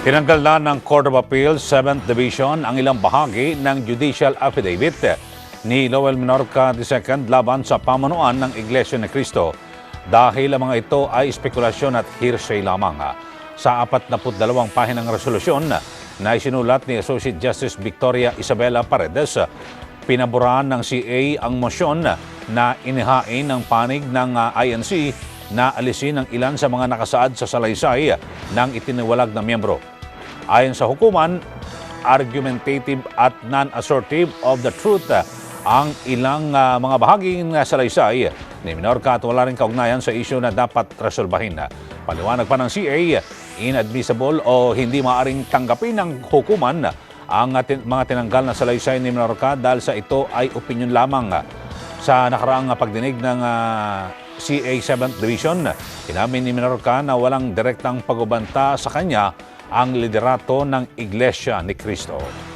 Tinanggal na ng Court of Appeals 7th Division ang ilang bahagi ng judicial affidavit ni Lowell Minorca II laban sa pamunuan ng Iglesia ni Cristo dahil ang mga ito ay spekulasyon at hearsay lamang. Sa 42 pahinang resolusyon na isinulat ni Associate Justice Victoria Isabela Paredes, pinaboran ng CA ang mosyon na inihain ng panig ng ah, INC na alisin ang ilan sa mga nakasaad sa salaysay ng itiniwalag na miyembro. Ayon sa hukuman, argumentative at non-assertive of the truth ang ilang ah, mga bahaging uh, salaysay ni Minorca at wala rin kaugnayan sa isyu na dapat resolbahin. Paliwanag pa ng CA, inadmissible o hindi maaring tanggapin ng hukuman ang tin- mga tinanggal na salaysay ni Minorca dahil sa ito ay opinion lamang. Sa nakaraang pagdinig ng ah, CA 7th Division, inamin ni Minorca na walang direktang pagbabanta sa kanya ang liderato ng Iglesia ni Cristo.